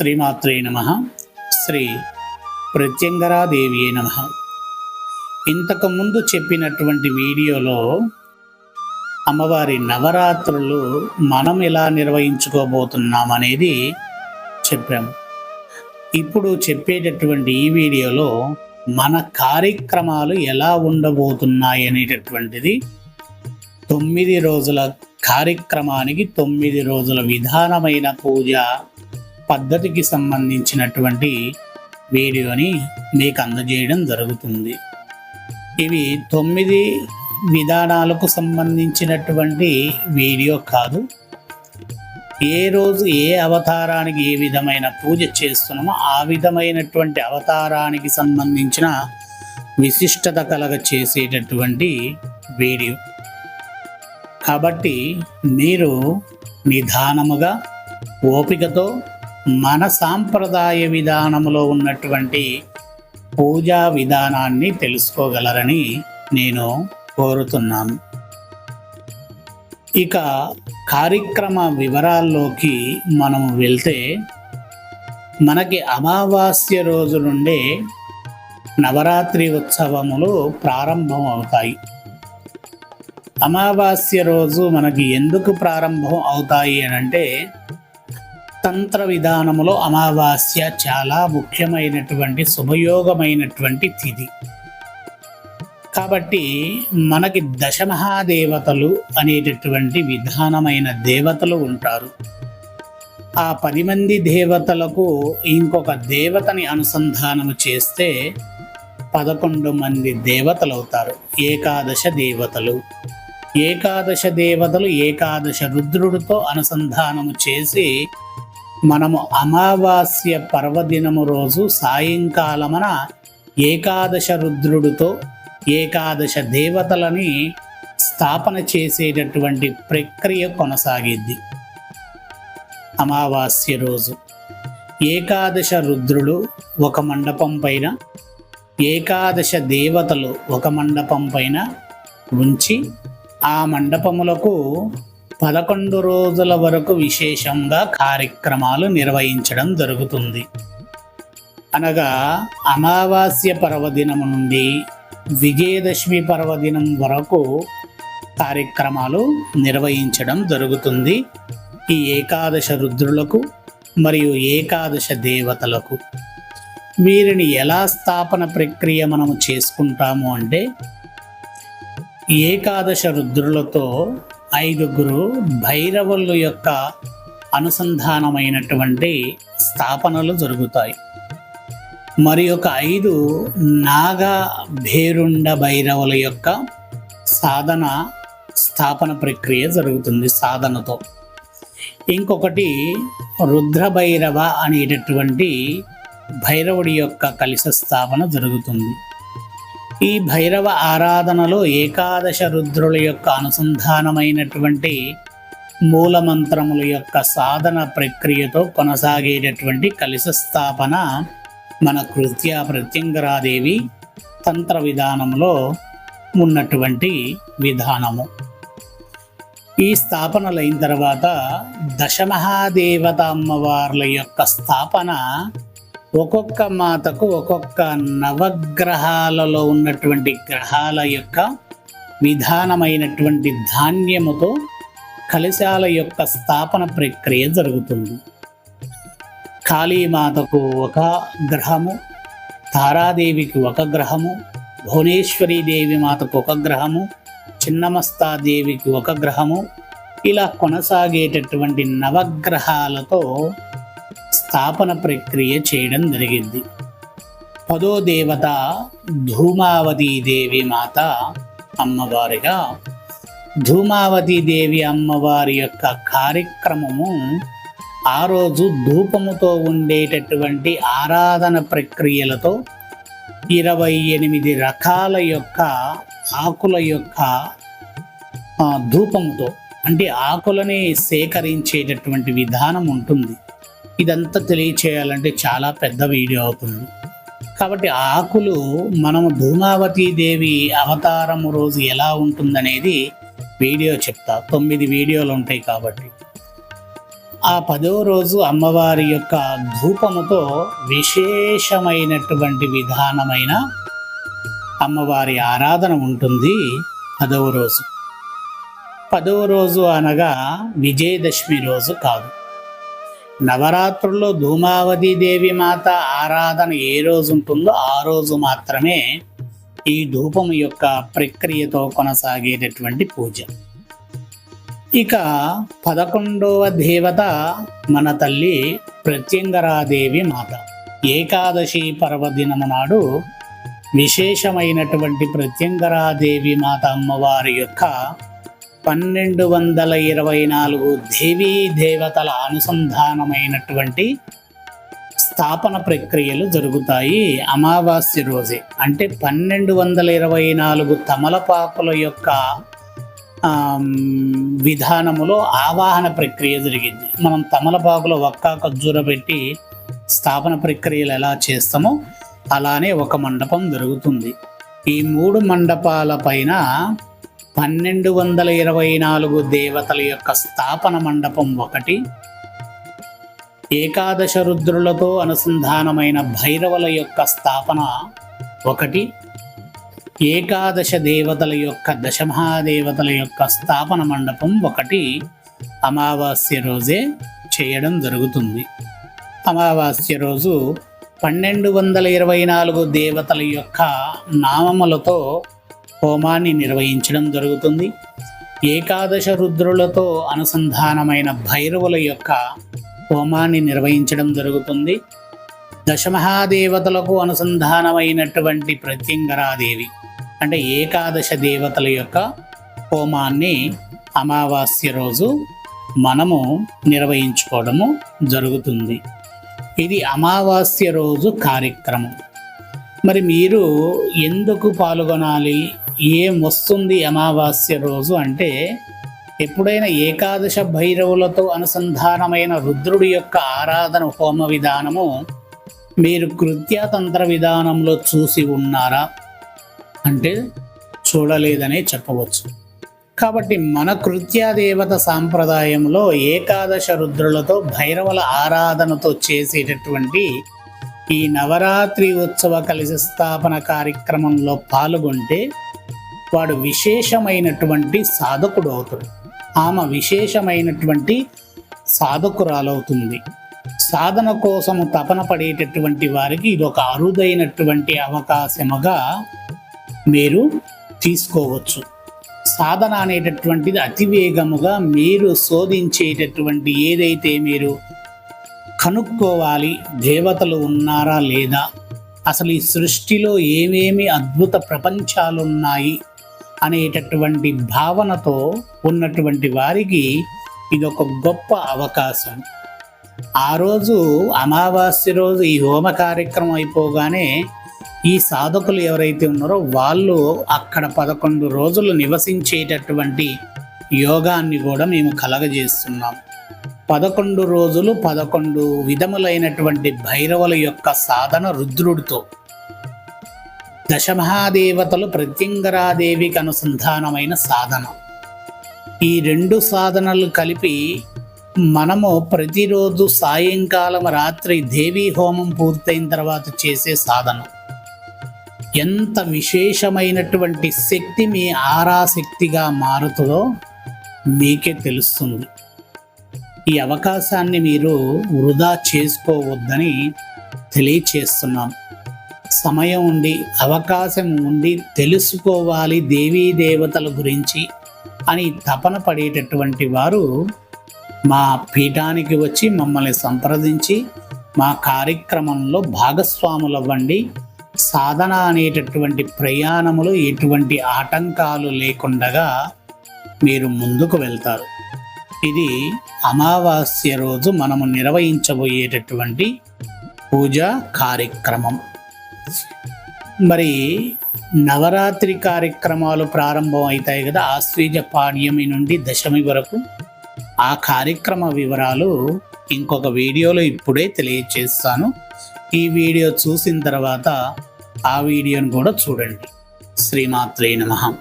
శ్రీమాత్రే నమ. శ్రీ ప్రత్యంగరాదేవి నమ. ఇంతకుముందు చెప్పినటువంటి వీడియోలో అమ్మవారి నవరాత్రులు మనం ఎలా నిర్వహించుకోబోతున్నాం అనేది చెప్పాము ఇప్పుడు చెప్పేటటువంటి ఈ వీడియోలో మన కార్యక్రమాలు ఎలా ఉండబోతున్నాయి అనేటటువంటిది తొమ్మిది రోజుల కార్యక్రమానికి తొమ్మిది రోజుల విధానమైన పూజ పద్ధతికి సంబంధించినటువంటి వీడియోని మీకు అందజేయడం జరుగుతుంది. ఇవి తొమ్మిది విధానాలకు సంబంధించినటువంటి వీడియో కాదు. ఏ రోజు ఏ అవతారానికి ఏ విధమైన పూజ చేస్తున్నామో ఆ విధమైనటువంటి అవతారానికి సంబంధించిన విశిష్టత కలగ చేసేటటువంటి వీడియో. కాబట్టి మీరు నిదానముగా ఓపికతో మన సాంప్రదాయ విధానంలో ఉన్నటువంటి పూజా విధానాన్ని తెలుసుకోగలరని నేను కోరుతున్నాను. ఇక కార్యక్రమ వివరాల్లోకి మనం వెళ్తే మనకి అమావాస్య రోజు నుండే నవరాత్రి ఉత్సవములు ప్రారంభం అవుతాయి. అమావాస్య రోజు మనకి ఎందుకు ప్రారంభం అవుతాయి అని అంటే తంత్ర విధానములో అమావాస్య చాలా ముఖ్యమైనటువంటి శుభయోగమైనటువంటి తిథి. కాబట్టి మనకి దశమహాదేవతలు అనేటటువంటి విధానమైన దేవతలు ఉంటారు. ఆ పది మంది దేవతలకు ఇంకొక దేవతని అనుసంధానము చేస్తే పదకొండు మంది దేవతలు అవుతారు ఏకాదశ దేవతలు. ఏకాదశ దేవతలు ఏకాదశ రుద్రుడితో అనుసంధానము చేసి మనము అమావాస్య పర్వదినము రోజు సాయంకాలమున ఏకాదశ రుద్రుడితో ఏకాదశ దేవతలని స్థాపన చేసేటటువంటి ప్రక్రియ కొనసాగిద్ది. అమావాస్య రోజు ఏకాదశ రుద్రుడు ఒక మండపం పైన ఏకాదశ దేవతలు ఒక మండపం పైన ఉంచి ఆ మండపములకు పదకొండు రోజుల వరకు విశేషంగా కార్యక్రమాలు నిర్వహించడం జరుగుతుంది. అనగా అమావాస్య పర్వదినం నుండి విజయదశమి పర్వదినం వరకు కార్యక్రమాలు నిర్వహించడం జరుగుతుంది. ఈ ఏకాదశ రుద్రులకు మరియు ఏకాదశ దేవతలకు వీరిని ఎలా స్థాపన ప్రక్రియ మనము చేసుకుంటాము అంటే ఏకాదశ రుద్రులతో ఐదుగురు భైరవుల యొక్క అనుసంధానమైనటువంటి స్థాపనలు జరుగుతాయి. మరి ఒక ఐదు నాగ భేరుండ భైరవుల యొక్క సాధన స్థాపన ప్రక్రియ జరుగుతుంది సాధనతో. ఇంకొకటి రుద్రభైరవ అనేటటువంటి భైరవుడి యొక్క కలిస స్థాపన జరుగుతుంది. ఈ భైరవ ఆరాధనలో ఏకాదశ రుద్రుల యొక్క అనుసంధానమైనటువంటి మూలమంత్రముల యొక్క సాధన ప్రక్రియతో కొనసాగేటటువంటి కలిస స్థాపన మన కృత్య ప్రత్యంగరాదేవి తంత్ర విధానంలో ఉన్నటువంటి విధానము. ఈ స్థాపనలైన తర్వాత దశమహాదేవత అమ్మవార్ల యొక్క స్థాపన ఒక్కొక్క మాతకు ఒక్కొక్క నవగ్రహాలలో ఉన్నటువంటి గ్రహాల యొక్క విధానమైనటువంటి ధాన్యముతో కలశాల యొక్క స్థాపన ప్రక్రియ జరుగుతుంది. కాళీమాతకు ఒక గ్రహము తారాదేవికి ఒక గ్రహము భువనేశ్వరి దేవి మాతకు ఒక గ్రహము చిన్నమస్తాదేవికి ఒక గ్రహము ఇలా కొనసాగేటటువంటి నవగ్రహాలతో స్థాపన ప్రక్రియ చేయడం జరిగింది. పదో దేవత ధూమావతి దేవి మాత అమ్మవారిగా ధూమావతి దేవి అమ్మవారి యొక్క కార్యక్రమము ఆ రోజు ధూపముతో ఉండేటటువంటి ఆరాధన ప్రక్రియలతో ఇరవై ఎనిమిది రకాల యొక్క ఆకుల యొక్క ధూపముతో అంటే ఆకులని సేకరించేటటువంటి విధానం ఉంటుంది. ఇదంతా తెలియచేయాలంటే చాలా పెద్ద వీడియో అవుతుంది. కాబట్టి ఆకులు మనము ధూమావతి దేవి అవతారము రోజు ఎలా ఉంటుందనేది వీడియో చెప్తా. తొమ్మిది వీడియోలు ఉంటాయి కాబట్టి. ఆ పదో రోజు అమ్మవారి యొక్క ధూపముతో విశేషమైనటువంటి విధానమైన అమ్మవారి ఆరాధన ఉంటుంది పదవ రోజు. పదవ రోజు అనగా విజయదశమి రోజు కాదు. నవరాత్రుల్లో ధూమావతి దేవి మాత ఆరాధన ఏ రోజు ఉంటుందో ఆ రోజు మాత్రమే ఈ ధూపం యొక్క ప్రక్రియతో కొనసాగేటటువంటి పూజ. ఇక పదకొండవ దేవత మన తల్లి ప్రత్యంగరాదేవి మాత. ఏకాదశి పర్వదినము నాడు విశేషమైనటువంటి ప్రత్యంగరాదేవి మాత అమ్మవారి యొక్క పన్నెండు వందల ఇరవై నాలుగు దేవీ దేవతల అనుసంధానమైనటువంటి స్థాపన ప్రక్రియలు జరుగుతాయి అమావాస్య రోజే. అంటే పన్నెండు వందల ఇరవై నాలుగు తమలపాకుల యొక్క విధానములో ఆవాహన ప్రక్రియ జరిగింది. మనం తమలపాకులో ఒక్క ఖర్జూర పెట్టి స్థాపన ప్రక్రియలు ఎలా చేస్తామో అలానే ఒక మండపం జరుగుతుంది. ఈ మూడు మండపాల పైన పన్నెండు వందల ఇరవై నాలుగు దేవతల యొక్క స్థాపన మండపం ఒకటి. ఏకాదశ రుద్రులతో అనుసంధానమైన భైరవుల యొక్క స్థాపన ఒకటి. ఏకాదశ దేవతల యొక్క దశమహాదేవతల యొక్క స్థాపన మండపం ఒకటి. అమావాస్య రోజే చేయడం జరుగుతుంది. అమావాస్య రోజు పన్నెండు వందల ఇరవై నాలుగు దేవతల యొక్క నామములతో హోమాన్ని నిర్వహించడం జరుగుతుంది. ఏకాదశ రుద్రులతో అనుసంధానమైన భైరవుల యొక్క హోమాన్ని నిర్వహించడం జరుగుతుంది. దశమహాదేవతలకు అనుసంధానమైనటువంటి ప్రత్యంగరాదేవి అంటే ఏకాదశ దేవతల యొక్క హోమాన్ని అమావాస్య రోజు మనము నిర్వహించుకోవడము జరుగుతుంది. ఇది అమావాస్య రోజు కార్యక్రమం. మరి మీరు ఎందుకు పాల్గొనాలి? ఏం వస్తుంది అమావాస్య రోజు అంటే ఎప్పుడైనా ఏకాదశ భైరవులతో అనుసంధానమైన రుద్రుడి యొక్క ఆరాధన హోమ విధానము మీరు కృత్యతంత్ర విధానంలో చూసి ఉన్నారా? అంటే చూడలేదనే చెప్పవచ్చు. కాబట్టి మన కృత్యాదేవత సాంప్రదాయంలో ఏకాదశ రుద్రులతో భైరవుల ఆరాధనతో చేసేటటువంటి ఈ నవరాత్రి ఉత్సవ కలిసి స్థాపన కార్యక్రమంలో పాల్గొంటే వాడు విశేషమైనటువంటి సాధకుడు అవుతాడు. ఆమె విశేషమైనటువంటి సాధకురాలవుతుంది. సాధన కోసము తపన పడేటటువంటి వారికి ఇది ఒక అరుదైనటువంటి అవకాశముగా మీరు తీసుకోవచ్చు. సాధన అనేటటువంటిది అతివేగముగా మీరు శోధించేటటువంటి ఏదైతే మీరు కనుక్కోవాలి దేవతలు ఉన్నారా లేదా అసలు ఈ సృష్టిలో ఏమేమి అద్భుత ప్రపంచాలు ఉన్నాయి అనేటటువంటి భావనతో ఉన్నటువంటి వారికి ఇది ఒక గొప్ప అవకాశం. ఆ రోజు అమావాస్య రోజు ఈ హోమ కార్యక్రమం అయిపోగానే ఈ సాధకులు ఎవరైతే ఉన్నారో వాళ్ళు అక్కడ పదకొండు రోజులు నివసించేటటువంటి యోగాన్ని కూడా మేము కలగజేస్తున్నాం. పదకొండు రోజులు పదకొండు విధములైనటువంటి భైరవుల యొక్క సాధన రుద్రుడితో. దశమహాదేవతలు ప్రత్యంగరాదేవికి అనుసంధానమైన సాధన. ఈ రెండు సాధనలు కలిపి మనము ప్రతిరోజు సాయంకాలం రాత్రి దేవీ హోమం పూర్తయిన తర్వాత చేసే సాధన. ఎంత విశేషమైనటువంటి శక్తి మీ ఆరాశక్తిగా మారుతుందో మీకే తెలుస్తుంది. ఈ అవకాశాన్ని మీరు వృధా చేసుకోవద్దని తెలియచేస్తున్నాను సమయం ఉండి అవకాశం ఉండి తెలుసుకోవాలి దేవీ దేవతల గురించి అని తపన పడేటటువంటి వారు మా పీఠానికి వచ్చి మమ్మల్ని సంప్రదించి మా కార్యక్రమంలో భాగస్వాములు అవ్వండి సాధన అనేటటువంటి ప్రయాణములు ఎటువంటి ఆటంకాలు లేకుండగా మీరు ముందుకు వెళ్తారు. ఇది అమావాస్య రోజు మనము నిర్వహించబోయేటటువంటి పూజా కార్యక్రమం. మరి నవరాత్రి కార్యక్రమాలు ప్రారంభం అవుతాయి కదా ఆశ్వీజ పాడ్యమి నుండి దశమి వరకు. ఆ కార్యక్రమ వివరాలు ఇంకొక వీడియోలో ఇప్పుడే తెలియచేస్తాను. ఈ వీడియో చూసిన తర్వాత ఆ వీడియోను కూడా చూడండి. శ్రీమాత్రే నమహం